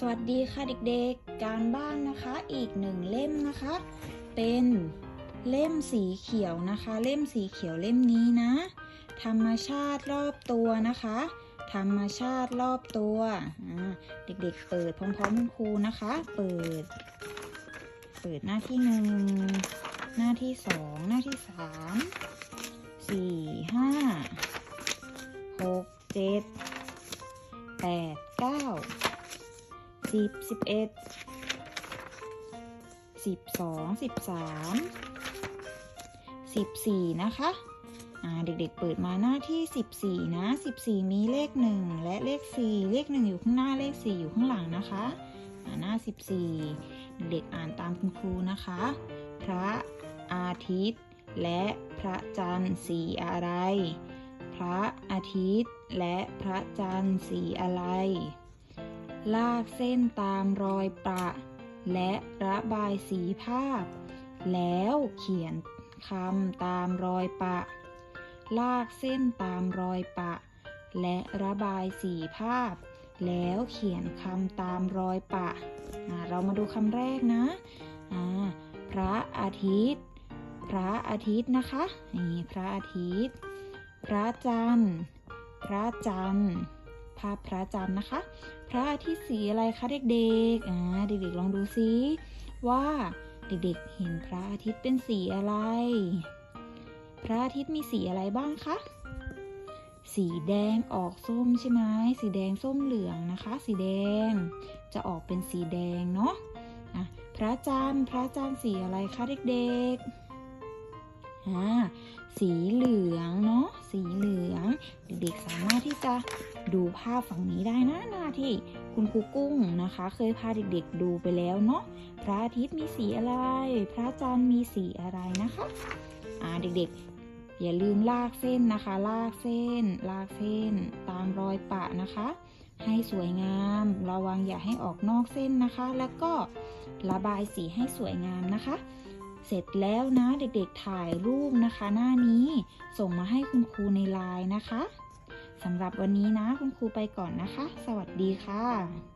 สวัสดีค่ะเด็กๆ การบ้านนะคะอีกหนึ่งเล่มนะคะ เป็นเล่มสีเขียวนะคะ เล่มสีเขียวเล่มนี้นะ ธรรมชาติรอบตัวนะคะ ธรรมชาติรอบตัวเด็กๆ เปิดพร้อมๆคุณครูนะคะ เปิด เปิดหน้าที่หนึ่งหน้าที่สองหน้าที่สามสี่ห้าหกเจ็ดแปดเก้า สิบสิบเอ็ดสิบสองสิบสามสิบสี่นะคะเด็กๆเปิดมาหน้าที่สิบสี่นะสิบสี่มีเลขหนึ่งและเลขสี่เลขหนึ่งอยู่ข้างหน้าเลขสี่อยู่ข้างหลังนะคะหน้าสิบสี่เด็กอ่านตามคุณครูนะคะ พระอาทิตย์ และพระจันทร์สีอะไร พระอาทิตย์ และพระจันทร์สีอะไร ลากเส้นตามรอยประ และระบายสีภาพ แล้วเขียนคำตามรอยประ ลากเส้นตามรอยประ และระบายสีภาพ แล้วเขียนคำตามรอยประอ่าเรามาดูคำแรกนะอ่าพระอาทิตย์ พระอาทิตย์นะคะ นี่พระอาทิตย์ พระจันทร์ พระจันทร์ ภาพพระจันทร์นะคะ พระอาทิตย์สีอะไรคะเด็กๆอ่าเด็กๆลองดูซิว่าเด็กๆ เห็นพระอาทิตย์เป็นสีอะไร พระอาทิตย์มีสีอะไรบ้างคะ สีแดงออกส้มใช่ไหมสีแดงส้มเหลืองนะคะ สีแดงจะออกเป็นสีแดงเนาะอะพระจันทร์พระจันทร์สีอะไรคะเด็กๆอ่าสีเหลืองเนาะ สีเหลือง เด็กๆสามารถที่จะดูภาพฝั่งนี้ได้นะหน้าที่คุณครูกุ้งนะคะ เคยพาเด็กๆดูไปแล้วเนาะพระอาทิตย์มีสีอะไร พระจันทร์มีสีอะไรนะคะอ่าเด็กๆ อย่าลืมลากเส้นนะคะ ลากเส้น ลากเส้น ตามรอยปะนะคะ ให้สวยงามระวังอย่าให้ออกนอกเส้นนะคะ แล้วก็ระบายสีให้สวยงามนะคะ เสร็จแล้วนะเด็กๆถ่ายรูปนะคะ หน้านี้ส่งมาให้คุณครูในไลน์นะคะสำหรับวันนี้นะคุณครูไปก่อนนะคะ สวัสดีค่ะ